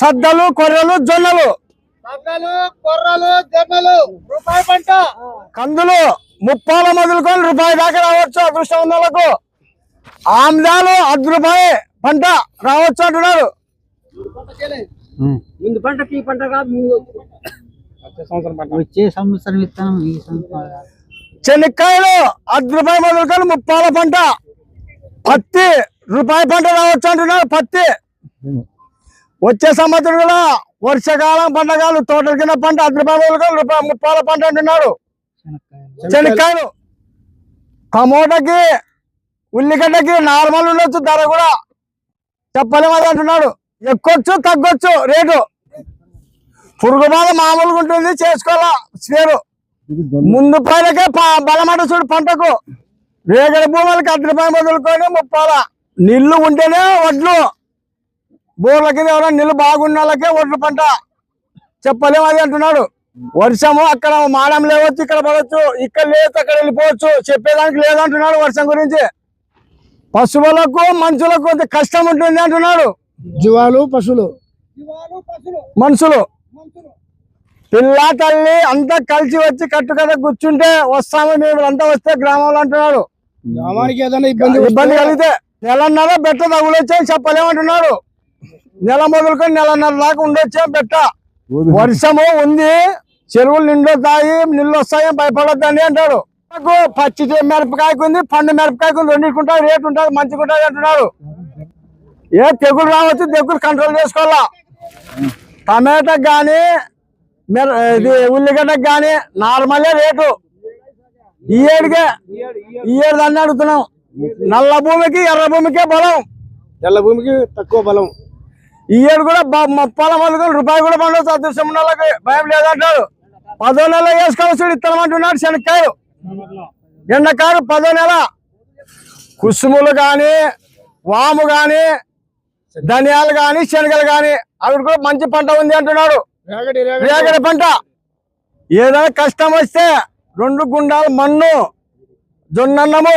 సద్దలు కొర్రలు జొన్నలు. సద్దలు కొర్రలు జొన్నలు. రూపాయి పంట. కందులు ముప్పాల మొదలుకొని రూపాయి దాకా రావచ్చు అదృష్టం ఉన్న వాళ్ళకు. ఆమ్దాలు అర్ధ రూపాయి పంట రావచ్చు అంటున్నారు. ముందు పంటకి ఈ పంట కాదు వచ్చే సంవత్సరం విత్తనం ఈ సంవత్సరం. చెనిక్కాయలు అర్ధ రూపాయి మొదలుకొని ముప్పాల పంట. పత్తి రూపాయి పంట రావచ్చు అంటున్నారు పత్తి. వచ్చే సంవత్సరం కూడా వర్షాకాలం పంటకాలు తోటల కింద పంట అర్ధ రూపాయి ముప్పాల పంట అంటున్నారు. శనక్కాయలు. టమోటాకి ఉల్లిగడ్డకి నార్మల్ ఉండొచ్చు ధర కూడా చెప్పలేము అది అంటున్నాడు. ఎక్కొచ్చు తగ్గొచ్చు రేటు. పురుగు బాధ మామూలుగా ఉంటుంది చేసుకోవాలా? స్వేరు ముందు పైనకే ప- బలమట చూడు పంటకు. రేగడి భూములకి అర్ధ రూపాయలు ముప్పాల. నీళ్ళు ఉంటేనే వడ్లు. బోర్ల కింద ఎవరైనా నీళ్ళు బాగున్న వాళ్ళకే పంట. చెప్పలేము అది అంటున్నాడు. వర్షము అక్కడ మాడం లేవచ్చు ఇక్కడ పడవచ్చు ఇక్కడ లేదు అక్కడ వెళ్ళిపోవచ్చు చెప్పేదానికి లేదంటున్నాడు వర్షం గురించి. పశువులకు మనుషులకు కొంత కష్టం ఉంటుంది అంటున్నాడు. జీవాలు పశువులు. మనుషులు. పిల్ల తల్లి అంతా కలిసి వచ్చి కట్టు కథ కూర్చుంటే వస్తాము మేము అంతా వస్తే గ్రామంలో అంటున్నాడు. గ్రామానికి ఏదైనా ఇబ్బంది ఇబ్బంది కలిగితే నెలన్నర బెట్ట తగులొచ్చని చెప్పలేమంటున్నాడు నెల మొదలుకొని నెలన్నర దాకా ఉండొచ్చే పెట్ట వర్షము ఉంది చెరువులు నిండొస్తాయి నీళ్ళు వస్తాయి భయపడొద్దని అంటాడు పచ్చి మిరపకాయకు ఉంది పండు మిరపకాయకు ఉంది రెండింటికుంటుంది రేటు ఉంటుంది మంచిగా ఉంటుంది అంటున్నాడు. ఏ తెగులు రావచ్చు తెగులు కంట్రోల్ చేసుకోవాలా? టమాటాకి కానీ ఇది ఉల్లిగడ్డకు కానీ నార్మలే రేటు. ఈ ఏడుకే ఈ ఏడు దాన్ని అడుగుతున్నాం. నల్ల భూమికి ఎర్ర భూమికే బలం. తెల్ల భూమికి తక్కువ బలం. ఈ ఏడు కూడా ముప్పాల మొదలు రూపాయి కూడా పండవచ్చు అదృష్టం ఉన్న వాళ్ళకి భయం లేదంటాడు పదో నెల వేసుకోవచ్చు ఇత్తనం అంటున్నాడు శనక్కాయలు. ఎండకారు పదో నెల. కుసుములు కానీ వాము కానీ ధనియాలు కానీ శనగలు కానీ అవి కూడా మంచి పంట ఉంది అంటున్నాడు. రేగడి పంట. ఏదైనా కష్టం వస్తే రెండు గుండాలు మన్ను జొన్నన్నము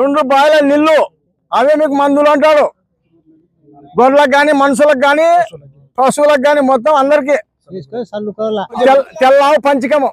రెండు బాయిల నీళ్ళు అవే మీకు మందులు అంటాడు. గొర్రెలకు కానీ మనుషులకు కానీ పశువులకు కానీ మొత్తం అందరికి తెల్లావు పంచకము.